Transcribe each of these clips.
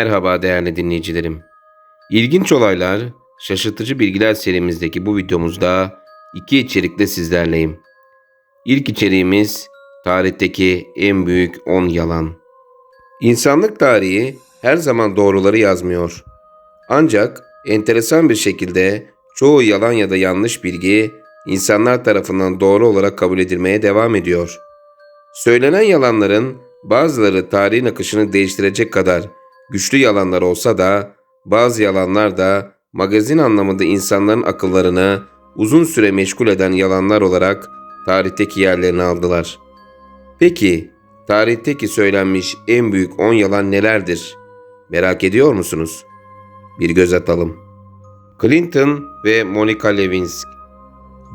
Merhaba değerli dinleyicilerim. İlginç olaylar, şaşırtıcı bilgiler serimizdeki bu videomuzda iki içerikle sizlerleyim. İlk içeriğimiz tarihteki en büyük 10 yalan. İnsanlık tarihi her zaman doğruları yazmıyor. Ancak enteresan bir şekilde çoğu yalan ya da yanlış bilgi insanlar tarafından doğru olarak kabul edilmeye devam ediyor. Söylenen yalanların bazıları tarihin akışını değiştirecek kadar güçlü yalanlar olsa da bazı yalanlar da magazin anlamında insanların akıllarını uzun süre meşgul eden yalanlar olarak tarihteki yerlerini aldılar. Peki tarihteki söylenmiş en büyük 10 yalan nelerdir? Merak ediyor musunuz? Bir göz atalım. Clinton ve Monica Lewinsky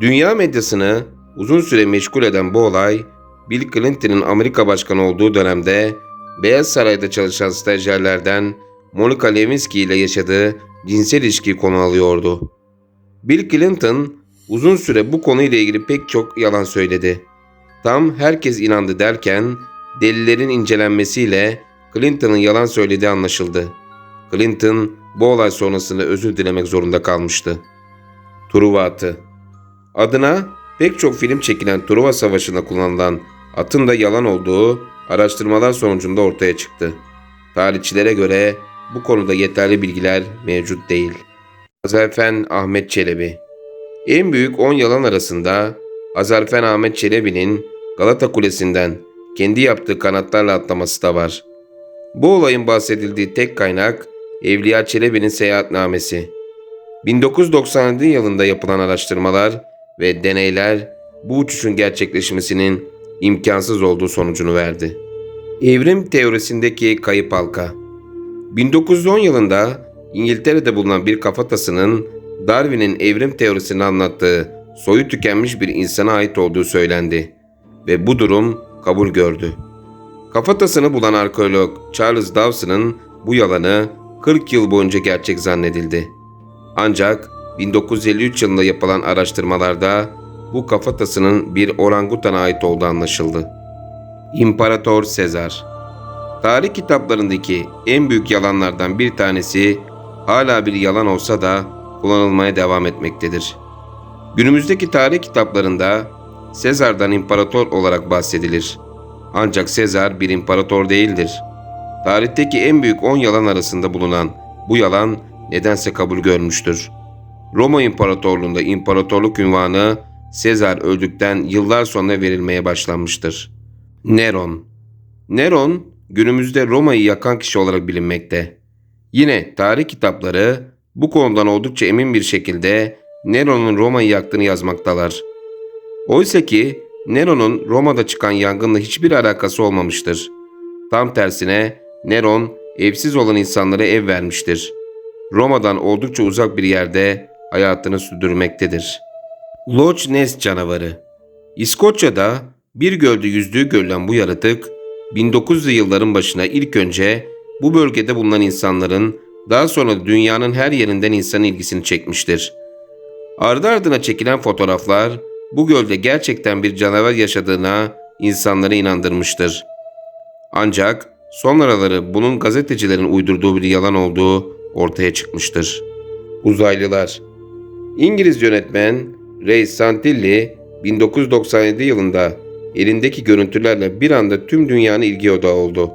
Dünya medyasını uzun süre meşgul eden bu olay, Bill Clinton'ın Amerika Başkanı olduğu dönemde Beyaz Saray'da çalışan stajyerlerden Monica Lewinsky ile yaşadığı cinsel ilişkiyi konu alıyordu. Bill Clinton uzun süre bu konuyla ilgili pek çok yalan söyledi. Tam herkes inandı derken delillerin incelenmesiyle Clinton'ın yalan söylediği anlaşıldı. Clinton bu olay sonrasında özür dilemek zorunda kalmıştı. Truva atı Adına pek çok film çekilen Truva Savaşı'nda kullanılan atın da yalan olduğu araştırmalar sonucunda ortaya çıktı. Tarihçilere göre bu konuda yeterli bilgiler mevcut değil. Azerfen Ahmet Çelebi En büyük 10 yalan arasında Azerfen Ahmet Çelebi'nin Galata Kulesi'nden kendi yaptığı kanatlarla atlaması da var. Bu olayın bahsedildiği tek kaynak Evliya Çelebi'nin seyahatnamesi. 1997 yılında yapılan araştırmalar ve deneyler bu uçuşun gerçekleşmesinin imkansız olduğu sonucunu verdi. Evrim teorisindeki kayıp halka 1910 yılında İngiltere'de bulunan bir kafatasının Darwin'in evrim teorisini anlattığı soyu tükenmiş bir insana ait olduğu söylendi ve bu durum kabul gördü. Kafatasını bulan arkeolog Charles Dawson'ın bu yalanı 40 yıl boyunca gerçek zannedildi. Ancak 1953 yılında yapılan araştırmalarda bu kafatasının bir orangutana ait olduğu anlaşıldı. İmparator Sezar Tarih kitaplarındaki en büyük yalanlardan bir tanesi hala bir yalan olsa da kullanılmaya devam etmektedir. Günümüzdeki tarih kitaplarında Sezar'dan imparator olarak bahsedilir. Ancak Sezar bir imparator değildir. Tarihteki en büyük 10 yalan arasında bulunan bu yalan nedense kabul görmüştür. Roma İmparatorluğu'nda imparatorluk ünvanı Sezar öldükten yıllar sonra verilmeye başlanmıştır. Neron Neron günümüzde Roma'yı yakan kişi olarak bilinmekte. Yine tarih kitapları bu konudan oldukça emin bir şekilde Neron'un Roma'yı yaktığını yazmaktalar. Oysa ki Neron'un Roma'da çıkan yangınla hiçbir alakası olmamıştır. Tam tersine Neron evsiz olan insanlara ev vermiştir. Roma'dan oldukça uzak bir yerde hayatını sürdürmektedir. Loch Ness canavarı İskoçya'da bir gölde yüzdüğü görülen bu yaratık 1900'lü yılların başına ilk önce bu bölgede bulunan insanların daha sonra dünyanın her yerinden insanın ilgisini çekmiştir. Ardı ardına çekilen fotoğraflar bu gölde gerçekten bir canavar yaşadığına insanları inandırmıştır. Ancak sonraları bunun gazetecilerin uydurduğu bir yalan olduğu ortaya çıkmıştır. Uzaylılar İngiliz yönetmen Ray Santilli 1997 yılında elindeki görüntülerle bir anda tüm dünyanın ilgi odağı oldu.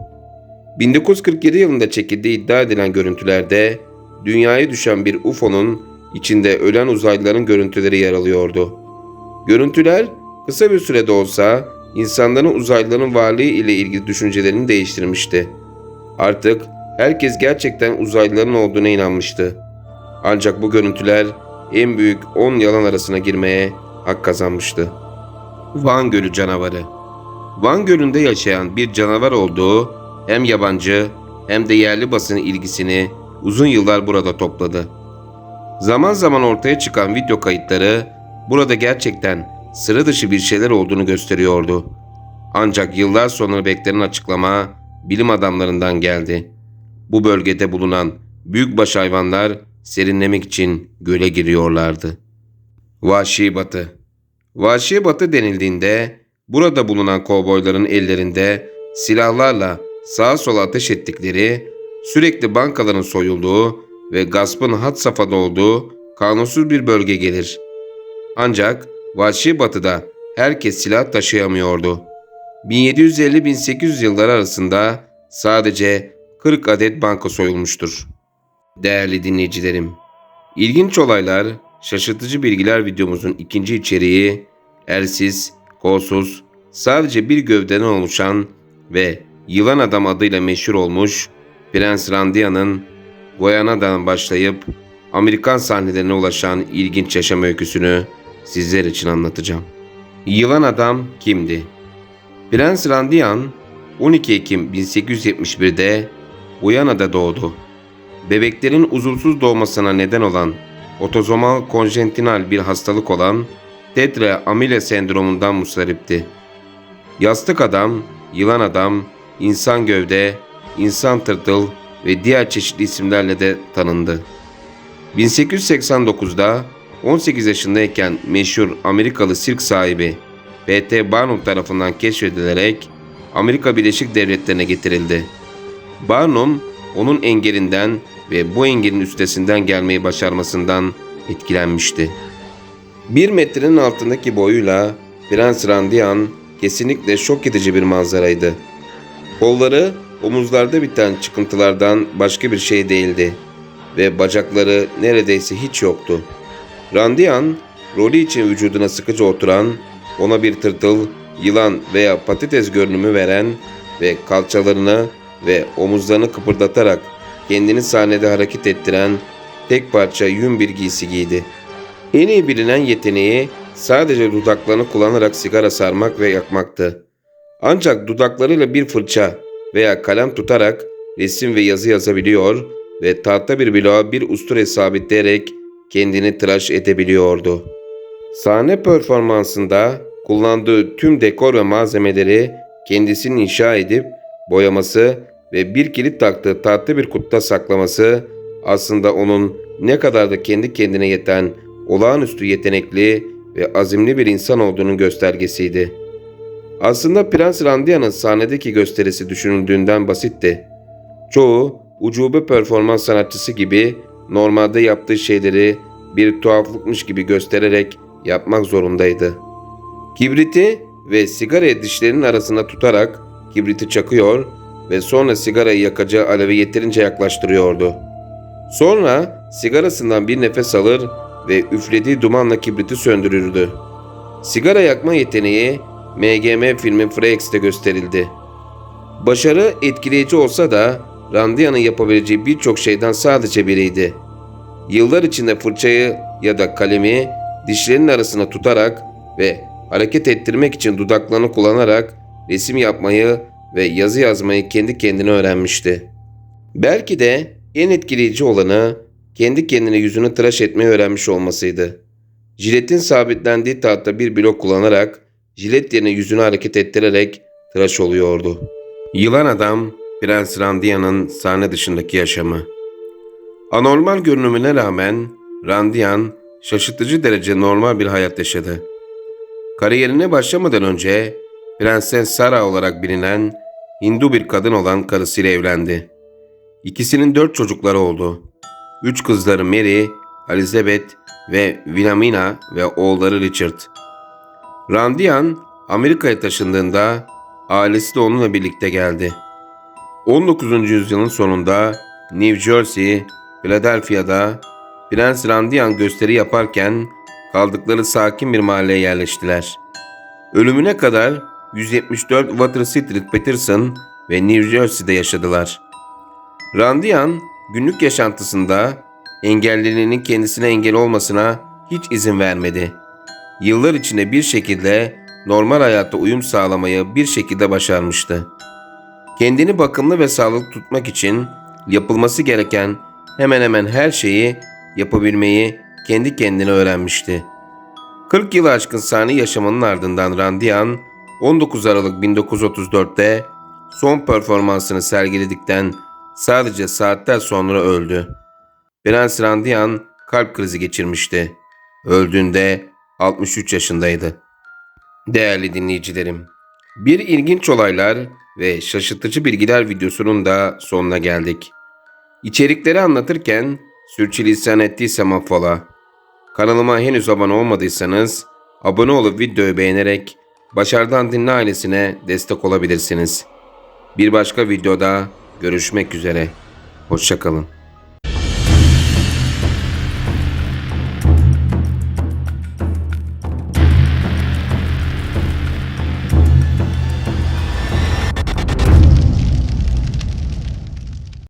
1947 yılında çekildiği iddia edilen görüntülerde dünyaya düşen bir UFO'nun içinde ölen uzaylıların görüntüleri yer alıyordu. Görüntüler kısa bir sürede olsa insanların uzaylıların varlığı ile ilgili düşüncelerini değiştirmişti. Artık herkes gerçekten uzaylıların olduğuna inanmıştı. Ancak bu görüntüler en büyük 10 yalan arasına girmeye hak kazanmıştı. Van Gölü canavarı Van Gölü'nde yaşayan bir canavar olduğu hem yabancı hem de yerli basın ilgisini uzun yıllar burada topladı. Zaman zaman ortaya çıkan video kayıtları burada gerçekten sıra dışı bir şeyler olduğunu gösteriyordu. Ancak yıllar sonra beklenen açıklama bilim adamlarından geldi. Bu bölgede bulunan büyükbaş hayvanlar serinlemek için göle giriyorlardı. Vahşi Batı Vahşi Batı denildiğinde burada bulunan kovboyların ellerinde silahlarla sağa sola ateş ettikleri, sürekli bankaların soyulduğu ve gaspın had safhada olduğu kanunsuz bir bölge gelir. Ancak vahşi batıda herkes silah taşıyamıyordu. 1750-1800 yılları arasında sadece 40 adet banka soyulmuştur. Değerli dinleyicilerim, ilginç olaylar, şaşırtıcı bilgiler videomuzun ikinci içeriği, ersiz, kolsuz, sadece bir gövdeden oluşan ve Yılan Adam adıyla meşhur olmuş Prens Randia'nın Guyana'dan başlayıp Amerikan sahnelerine ulaşan ilginç yaşam öyküsünü sizler için anlatacağım. Yılan Adam kimdi? Prens Randian 12 Ekim 1871'de Guyana'da doğdu. Bebeklerin uzursuz doğmasına neden olan otozomal konjentinal bir hastalık olan tetra amile sendromundan mustaripti. Yastık adam, yılan adam, insan gövde, insan tırtıl ve diğer çeşitli isimlerle de tanındı. 1889'da 18 yaşındayken meşhur Amerikalı sirk sahibi P.T. Barnum tarafından keşfedilerek Amerika Birleşik Devletleri'ne getirildi. Barnum onun engelinden ve bu engelin üstesinden gelmeyi başarmasından etkilenmişti. Bir metrenin altındaki boyuyla Prens Randian kesinlikle şok edici bir manzaraydı. Kolları omuzlarda biten çıkıntılardan başka bir şey değildi ve bacakları neredeyse hiç yoktu. Randian, rolü için vücuduna sıkıca oturan, ona bir tırtıl, yılan veya patates görünümü veren ve kalçalarını ve omuzlarını kıpırdatarak kendini sahnede hareket ettiren tek parça yün bir giysi giydi. En iyi bilinen yeteneği sadece dudaklarını kullanarak sigara sarmak ve yakmaktı. Ancak dudaklarıyla bir fırça veya kalem tutarak resim ve yazı yazabiliyor ve tahta bir bloğa bir usture sabitleyerek kendini tıraş edebiliyordu. Sahne performansında kullandığı tüm dekor ve malzemeleri kendisinin inşa edip boyaması ve bir kilit taktığı tahta bir kutuda saklaması aslında onun ne kadar da kendi kendine yeten olağanüstü yetenekli ve azimli bir insan olduğunun göstergesiydi. Aslında Prens Randia'nın sahnedeki gösterisi düşünüldüğünden basitti. Çoğu ucube performans sanatçısı gibi normalde yaptığı şeyleri bir tuhaflıkmış gibi göstererek yapmak zorundaydı. Kibriti ve sigarayı dişlerinin arasında tutarak kibriti çakıyor ve sonra sigarayı yakacağı alevi yeterince yaklaştırıyordu. Sonra sigarasından bir nefes alır ve üflediği dumanla kibriti söndürürdü. Sigara yakma yeteneği MGM filmi Frex'te gösterildi. Başarı etkileyici olsa da Randia'nın yapabileceği birçok şeyden sadece biriydi. Yıllar içinde fırçayı ya da kalemi dişlerinin arasına tutarak ve hareket ettirmek için dudaklarını kullanarak resim yapmayı ve yazı yazmayı kendi kendine öğrenmişti. Belki de en etkileyici olanı kendi kendine yüzünü tıraş etmeyi öğrenmiş olmasıydı. Jiletin sabitlendiği tahta bir blok kullanarak jilet yerine yüzünü hareket ettirerek tıraş oluyordu. Yılan Adam, Prens Randia'nın sahne dışındaki yaşamı. Anormal görünümüne rağmen Randian şaşırtıcı derece normal bir hayat yaşadı. Kariyerine başlamadan önce Prenses Sara olarak bilinen Hindu bir kadın olan karısıyla evlendi. İkisinin dört çocukları oldu. Üç kızları Mary, Elizabeth ve Wilhelmina ve oğulları Richard. Randian Amerika'ya taşındığında ailesi de onunla birlikte geldi. 19. yüzyılın sonunda New Jersey, Philadelphia'da Prens Randian gösteri yaparken kaldıkları sakin bir mahalleye yerleştiler. Ölümüne kadar 174 Water Street Peterson ve New Jersey'de yaşadılar. Randian günlük yaşantısında engellilerinin kendisine engel olmasına hiç izin vermedi. Yıllar içinde bir şekilde normal hayata uyum sağlamayı bir şekilde başarmıştı. Kendini bakımlı ve sağlıklı tutmak için yapılması gereken hemen hemen her şeyi yapabilmeyi kendi kendine öğrenmişti. 40 yılı aşkın sahne yaşamının ardından Randian 19 Aralık 1934'te son performansını sergiledikten sadece saatler sonra öldü. Prens Randian kalp krizi geçirmişti. Öldüğünde 63 yaşındaydı. Değerli dinleyicilerim, bir ilginç olaylar ve şaşırtıcı bilgiler videosunun da sonuna geldik. İçerikleri anlatırken sürçülisan ettiysem affola. Kanalıma henüz abone olmadıysanız abone olup videoyu beğenerek Başardan Dinle ailesine destek olabilirsiniz. Bir başka videoda görüşmek üzere. Hoşçakalın.